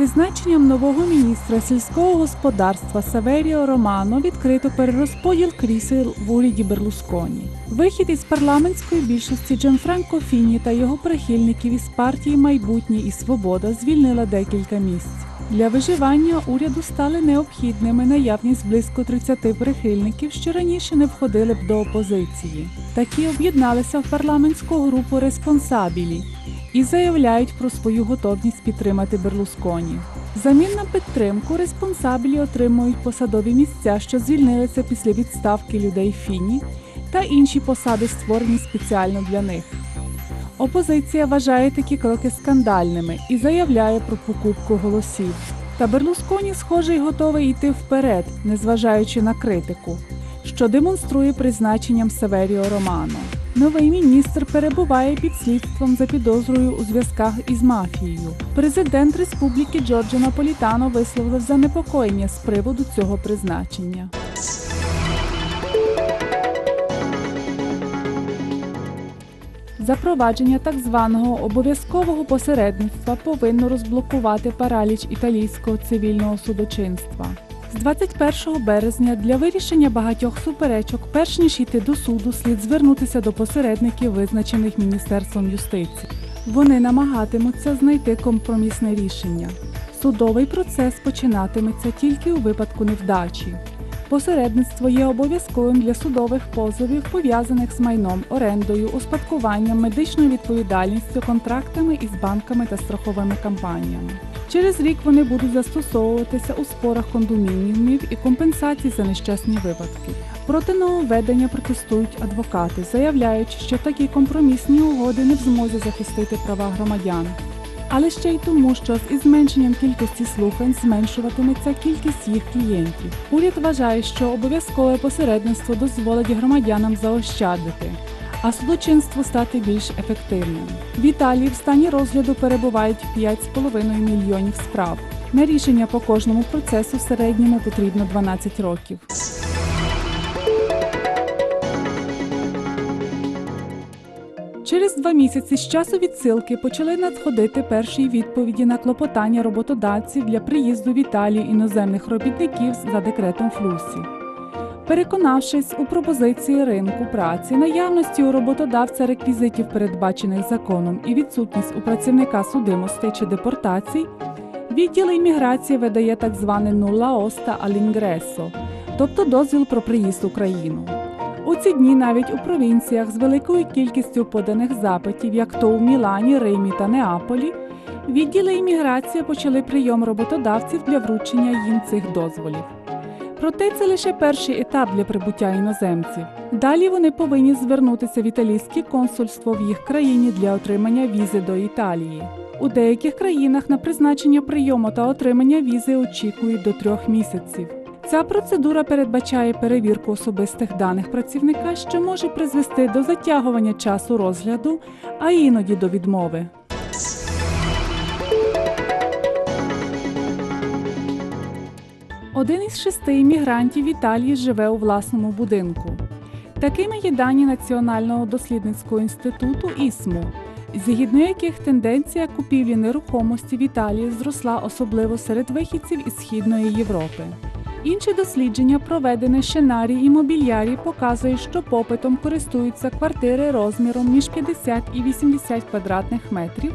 призначенням нового міністра сільського господарства Саверіо Романо відкрито перерозподіл крісел в уряді Берлусконі. Вихід із парламентської більшості Джанфранко Фіні та його прихильників із партії Майбутнє і Свобода звільнила декілька місць. Для виживання уряду стали необхідними наявність близько 30 прихильників, що раніше не входили б до опозиції. Такі об'єдналися в парламентську групу респонсабілі і заявляють про свою готовність підтримати Берлусконі. Взамін на підтримку респонсабілі отримують посадові місця, що звільнилися після відставки людей Фіні, та інші посади створені спеціально для них. Опозиція вважає такі кроки скандальними і заявляє про покупку голосів. Та Берлусконі, схоже, й готовий йти вперед, незважаючи на критику, що демонструє призначенням Северіо Романо. Новий міністр перебуває під слідством за підозрою у зв'язках із мафією. Президент Республіки Джорджо Наполітано висловив занепокоєння з приводу цього призначення. Запровадження так званого обов'язкового посередництва повинно розблокувати параліч італійського цивільного судочинства. З 21 березня для вирішення багатьох суперечок, перш ніж йти до суду, слід звернутися до посередників, визначених Міністерством юстиції. Вони намагатимуться знайти компромісне рішення. Судовий процес починатиметься тільки у випадку невдачі. Посередництво є обов'язковим для судових позовів, пов'язаних з майном, орендою, успадкуванням, медичною відповідальністю, контрактами із банками та страховими компаніями. Через рік вони будуть застосовуватися у спорах кондомініумів і компенсацій за нещасні випадки. Проти нововведення протестують адвокати, заявляючи, що такі компромісні угоди не в змозі захистити права громадян. Але ще й тому, що із зменшенням кількості слухань зменшуватиметься кількість їх клієнтів. Уряд вважає, що обов'язкове посередництво дозволить громадянам заощадити, а судочинству стати більш ефективним. В Італії в стані розгляду перебувають 5,5 мільйонів справ. На рішення по кожному процесу в середньому потрібно 12 років. Через два місяці з часу відсилки почали надходити перші відповіді на клопотання роботодавців для приїзду в Італію іноземних робітників за декретом Флюсі. Переконавшись у пропозиції ринку праці, наявності у роботодавця реквізитів, передбачених законом, і відсутність у працівника судимостей чи депортацій, відділ імміграції видає так зване нула оста алінгресо, тобто дозвіл про приїзд в Україну. У ці дні навіть у провінціях з великою кількістю поданих запитів, як то у Мілані, Римі та Неаполі, відділи імміграції почали прийом роботодавців для вручення їм цих дозволів. Проте це лише перший етап для прибуття іноземців. Далі вони повинні звернутися в італійське консульство в їх країні для отримання візи до Італії. У деяких країнах на призначення прийому та отримання візи очікують до трьох місяців. Ця процедура передбачає перевірку особистих даних працівника, що може призвести до затягування часу розгляду, а іноді до відмови. Один із шести іммігрантів Італії живе у власному будинку. Такими є дані Національного дослідницького інституту ІСМУ, згідно яких тенденція купівлі нерухомості в Італії зросла особливо серед вихідців із Східної Європи. Інше дослідження, проведене Шенарі і Мобільярі, показує, що попитом користуються квартири розміром між 50 і 80 квадратних метрів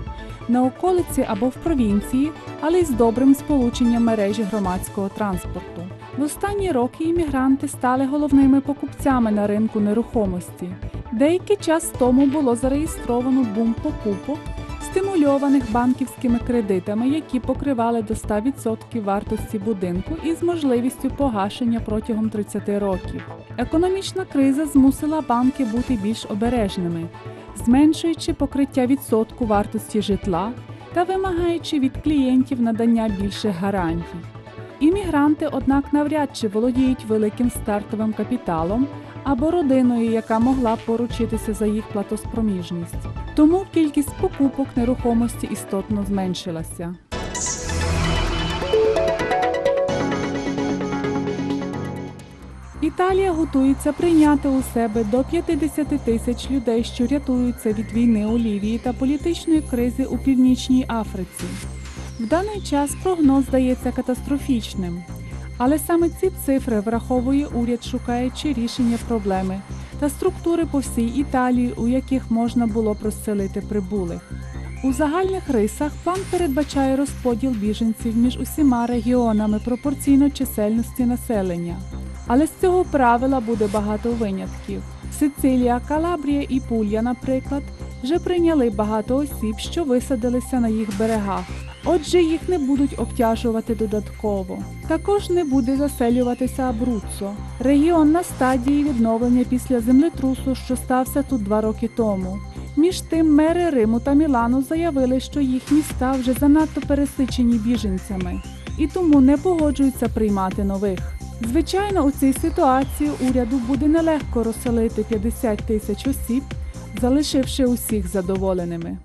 на околиці або в провінції, але й з добрим сполученням мережі громадського транспорту. В останні роки іммігранти стали головними покупцями на ринку нерухомості. Деякий час тому було зареєстровано бум покупок, стимульованих банківськими кредитами, які покривали до 100% вартості будинку із можливістю погашення протягом 30 років. Економічна криза змусила банки бути більш обережними, зменшуючи покриття відсотку вартості житла та вимагаючи від клієнтів надання більших гарантій. Іммігранти, однак, навряд чи володіють великим стартовим капіталом або родиною, яка могла б поручитися за їх платоспроміжність. Тому кількість покупок нерухомості істотно зменшилася. Італія готується прийняти у себе до 50 тисяч людей, що рятуються від війни у Лівії та політичної кризи у Північній Африці. В даний час прогноз здається катастрофічним. Але саме ці цифри враховує уряд, шукаючи рішення проблеми та структури по всій Італії, у яких можна було б розселити прибулих. У загальних рисах план передбачає розподіл біженців між усіма регіонами пропорційно чисельності населення. Але з цього правила буде багато винятків. Сицилія, Калабрія і Пулья, наприклад, вже прийняли багато осіб, що висадилися на їх берегах. Отже, їх не будуть обтяжувати додатково. Також не буде заселюватися Абруццо, регіон на стадії відновлення після землетрусу, що стався тут два роки тому. Між тим, мери Риму та Мілану заявили, що їх міста вже занадто пересичені біженцями і тому не погоджуються приймати нових. Звичайно, у цій ситуації уряду буде нелегко розселити 50 тисяч осіб, залишивши усіх задоволеними.